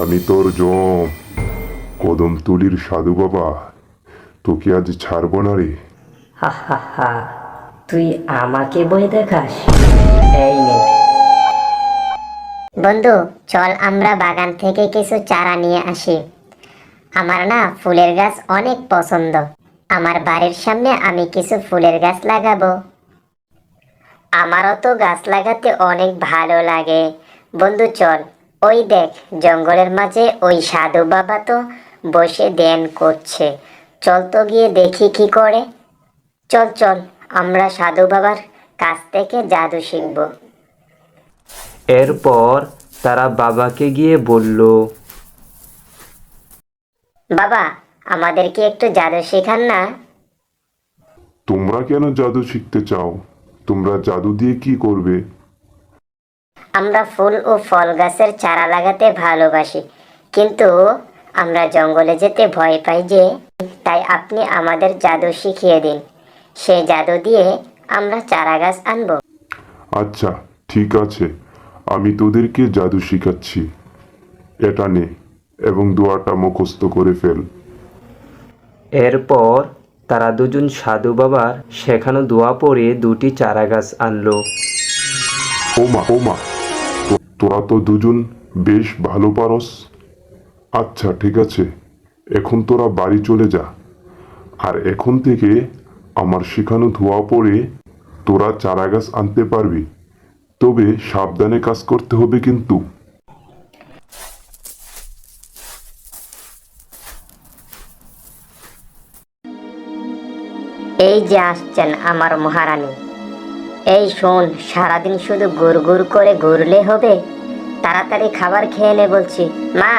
আমি তোর জম কদম তুলির সাধু বাবা তোকে আজ ছাড়বো না রে। হা হা হা তুই আমাকে বই দেখাস? এই নে। বন্ধু চল আমরা বাগান থেকে কিছু চারা নিয়ে আসি। আমার না ফুলের গাছ অনেক পছন্দ। আমার বাড়ির সামনে আমি কিছু ফুলের গাছ লাগাবো। আমারও তো গাছ লাগাতে অনেক ভালো লাগে। বন্ধু চল। ওই দেখ জঙ্গলের মাঝে ওই সাধু বাবা তো বসে ধ্যান করছে। চল তো গিয়ে দেখি কি করে। চল চল আমরা সাধু বাবার কাছ থেকে জাদু শিখব। এরপর তারা বাবাকে গিয়ে বলল বাবা আমাদেরকে একটু জাদু শেখান না? তোমরা কেন জাদু শিখতে চাও? তোমরা জাদু দিয়ে কি করবে? আমরা ফুল ও ফল গাছের চারা লাগাতে ভালোবাসি। কিন্তু আমরা জঙ্গলে যেতে ভয় পাই যে তাই আপনি আমাদের জাদু শিখিয়ে দিন। সেই জাদু দিয়ে আমরা চারা গাছ আনব। আচ্ছা ঠিক আছে। আমি তোদেরকে জাদু শিখাচ্ছি। এটা নে এবং দোয়াটা মুখস্থ করে ফেল। এরপর তারা দুজন সাধু বাবার সেখানে দোয়া পড়ে দুটি চারা গাছ আনলো। ওমা ওমা তোরা তো দুজন বেশ ভালো পারস। আচ্ছা ঠিক আছে, এখন তোরা বাড়ি চলে যা। আর এখন থেকে আমার শেখানো ধোয়া পড়ে তোরা চারা গাছ আনতে পারবি। তবে সাবধানে কাজ করতে হবে কিন্তু। এই যে আসছেন আমার মহারানী। এই শোন, সারাদিন শুধু গুড় গুড় করে ঘুরলে হবে। তাড়াতাড়ি খাবার খেয়ে নে বলছি। মা,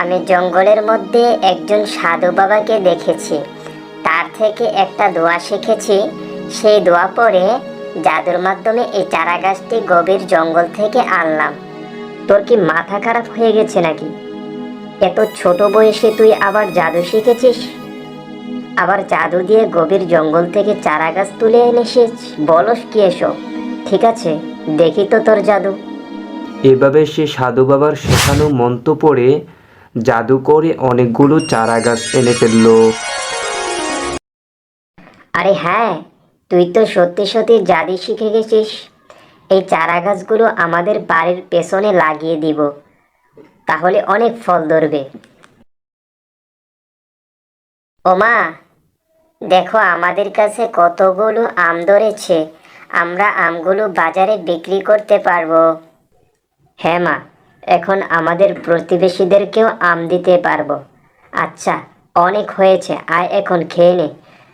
আমি জঙ্গলের মধ্যে একজন সাধু বাবাকে দেখেছি। তার থেকে একটা দোয়া শিখেছি। সেই দোয়া পরে জাদুর মাধ্যমে এই চারা গাছটি গভীর জঙ্গল থেকে আনলাম। তোর কি মাথা খারাপ হয়ে গেছে নাকি? এত ছোট বয়সে তুই আবার জাদু শিখেছিস? আবার জাদু দিয়ে গভীর জঙ্গল থেকে চারা গাছ তুলে এনেছিস? বলস কি এসব? ঠিক আছে, দেখি তো তোর জাদু। এভাবে সে সাধু বাবার শেখানো মন্ত্র পড়ে জাদু করে অনেকগুলো চারা গাছ এনে ফেলল। আরে হ্যাঁ তুই তো সত্যি সত্যি জাদু শিখে গেছিস। এই চারা গাছগুলো আমাদের বাড়ির পেছনে লাগিয়ে দিব। তাহলে অনেক ফল ধরবে। ওমা দেখো আমাদের কাছে কতগুলো আম ধরেছে। আমরা আমগুলো বাজারে বিক্রি করতে পারব। হ্যাঁ মা, এখন আমাদের প্রতিবেশীদেরকেও আম দিতে পারব। আচ্ছা অনেক হয়েছে, আয় এখন খেয়ে নে।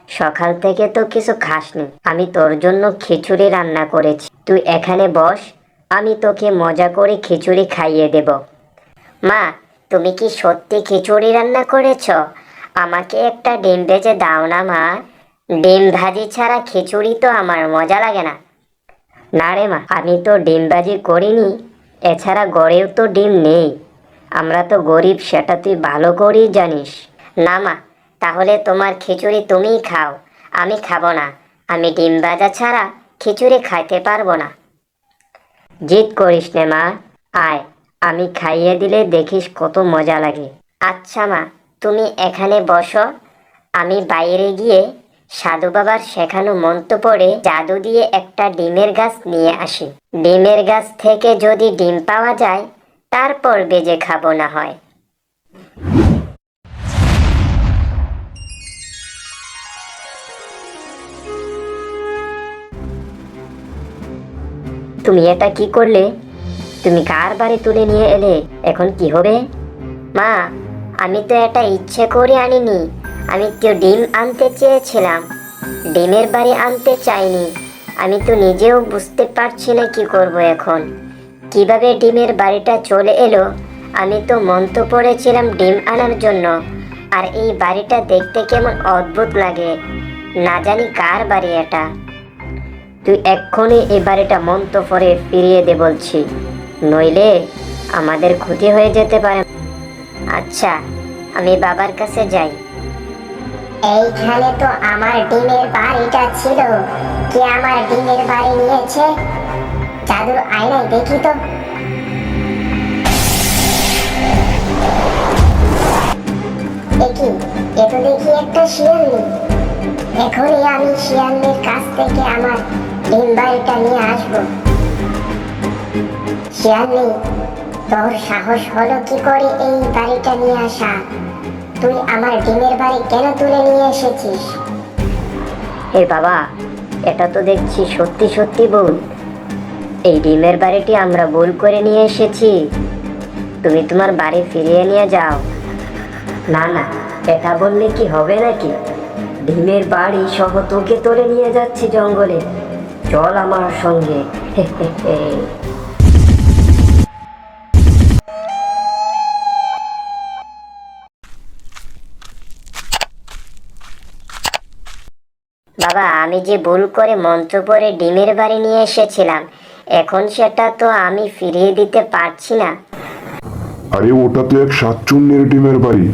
সকাল থেকে তো কিছু খাসনি, আমি তোর জন্য খিচুড়ি রান্না করেছি। তুই এখানে বস, আমি তোকে মজা করে খিচুড়ি খাইয়ে দেব। মা, তুমি কি সত্যি খিচুড়ি রান্না করেছ? আমাকে একটা ডিম ভেজে দাও না মা। ডিম ভাজি ছাড়া খিচুড়ি তো আমার মজা লাগে না। না রে মা, আমি তো ডিম ভাজি করিনি এছাড়া গড়েও তো ডিম নেই। আমরা তো গরিব, সেটা তুই ভালো করেই জানিস। না মা, তাহলে তোমার খিচুড়ি তুমিই খাও, আমি খাব না। আমি ডিম ভাজা ছাড়া খিচুড়ি খাইতে পারব না। জিদ করিস নে মা, আয়, আমি খাইয়ে দিলে দেখিস কত মজা লাগে। আচ্ছা মা, তুমি এখানে বসো, আমি বাইরে গিয়ে সাধু বাবার শেখানো মন্ত্র পড়ে জাদু দিয়ে একটা ডিমের গাছ নিয়ে আসি। ডিমের গাছ থেকে যদি ডিম পাওয়া যায়, তারপর বেজে খাব না হয়। তুমি এটা কি করলে? তুমি কার বাড়ি তুলে নিয়ে এলে? এখন কি হবে? মা, আমি তো এটা ইচ্ছে করে আনিনি। আমি তো ডিম আনতে চেয়েছিলাম। ডিমের বাড়ি আনতে চাইনি। আমি তো নিজেও বুঝতে পারছি না কি করব এখন। কীভাবে ডিমের বাড়িটা চলে এলো? আমি তো মন্ত্র পড়েছিলাম ডিম আনার জন্য। আর এই বাড়িটা দেখতে কেমন অদ্ভুত লাগে। না জানি কার বাড়ি এটা। তুই এক্ষুনি এই বাড়িটা মন্ত্র পরে ফিরিয়ে দে বলছি। নইলে আমাদের ক্ষতি হয়ে যেতে পারে। আচ্ছা আমি বাবার কাছে যাই। এইখানে তো আমার ডিমের বাড়িটা ছিল। কে আমার ডিমের বাড়ি নিয়েছে? জাদুর আয়নায় দেখি তো। দেখি, এ তো দেখি একটা শিয়ালনি। এখনই আমি শিয়ালনির কাছ থেকে আমার ডিম বাড়িটা নিয়ে আসব। শিয়ালনি, তোর সাহস হলো কি করে এই বাড়িটা নিয়ে আসা? তুই আমার ডিমের বাড়ি কেন তুলে নিয়ে এসেছিস? এ বাবা, এটা তো দেখছি সত্যি সত্যি ভুল। এই ডিমের বাড়িটি আমরা ভুল করে নিয়ে এসেছি। তুমি তোমার বাড়ি ফিরিয়ে নিয়ে যাও। না না, এটা বললে কি হবে নাকি? ডিমের বাড়ি সহ তোকে তোলে নিয়ে যাচ্ছি জঙ্গলে। চল আমার সঙ্গে। বাবা আমি যে ভুল করে মন্ত্র পরে ডিমের বাড়ি নিয়ে এসেছিলাম এখন সেটা তো আমি ফিরিয়ে দিতে পারছি না। আরে ওটা তো এক সাতচন্নির ডিমের বাড়ি।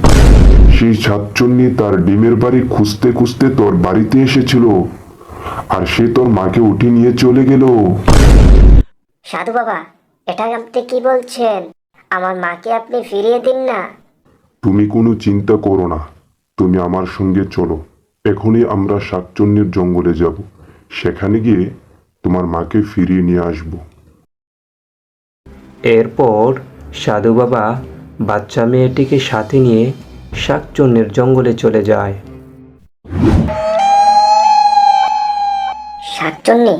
সেই সাতচন্নি তার ডিমের বাড়ি খুঁজতে খুঁজতে তোর বাড়িতে এসেছিল। আর সে তোর মাকে উঠে নিয়ে চলে গেল। সাধু বাবা এটা আপনি কি বলছেন? আমার মাকে আপনি ফিরিয়ে দিন না। তুমি কোনো চিন্তা করো না। তুমি আমার সঙ্গে চলো। এখনই আমরা শাকচন্নির জঙ্গলে যাব। সেখানে গিয়ে তোমার মাকে ফিরিয়ে নিয়ে আসব। এরপর সাধু বাবা বাচ্চা মেয়েটিকে সাথে নিয়ে শাকচন্নের জঙ্গলে চলে যায়। শাকচন্নি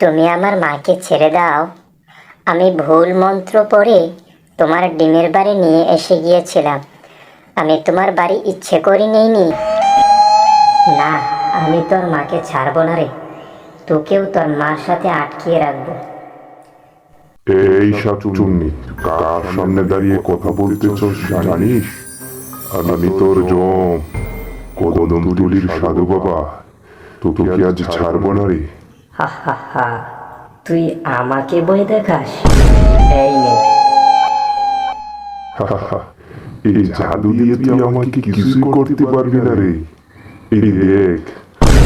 তুমি আমার মাকে ছেড়ে দাও। আমি ভুল মন্ত্র পড়ে তোমার ডিমের বাড়ি নিয়ে এসে গিয়েছিলাম। আমি তোমার বাড়ি ইচ্ছে করি নিইনি না আমি তোর মাকে ছাড়বো না রে। তোকেও তোর মার সাথে আটকিয়ে রাখব। এই শাকচুন্নি কার সামনে দাঁড়িয়ে কথা বলতেছ জানিস? আমি তোর জম কদম তুলির সাধু বাবা। তোকে আজ ছাড়বো না রে? তুই আমাকে বই দেখাস। এই নে। এই জাদু দিয়ে তুই আমাকে কিছু করতে পারবি না রে। এই দেখ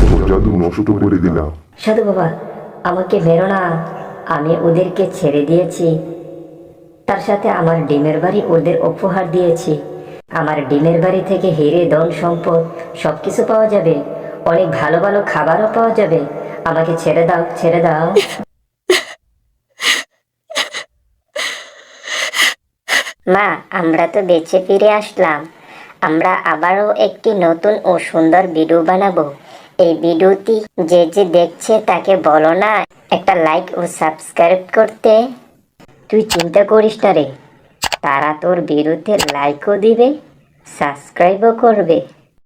তোর জাদু নষ্ট করে দিলাম। সাধু বাবা আমাকে মেরো না। আমি ওদেরকে ছেড়ে দিয়েছি। তার সাথে আমার ডিমের বাড়ি ওদের উপহার দিয়েছি। আমার ডিমের বাড়ি থেকে হিরে ধন সম্পদ সব কিছু পাওয়া যাবে। অনেক ভালো ভালো খাবারও পাওয়া যাবে। আমাকে ছেড়ে দাও ছেড়ে দাও। মা আমরা তো বেঁচে ফিরে আসলাম। আমরা আবারও একটি নতুন ও সুন্দর ভিডিও বানাবো। এই ভিডিওটি যে যে দেখছে তাকে বলো না, একটা লাইক ও সাবস্ক্রাইব করতে। তুই চিন্তা করিস না রে, তারা তোর বিরুদ্ধে লাইকও দিবে সাবস্ক্রাইবও করবে।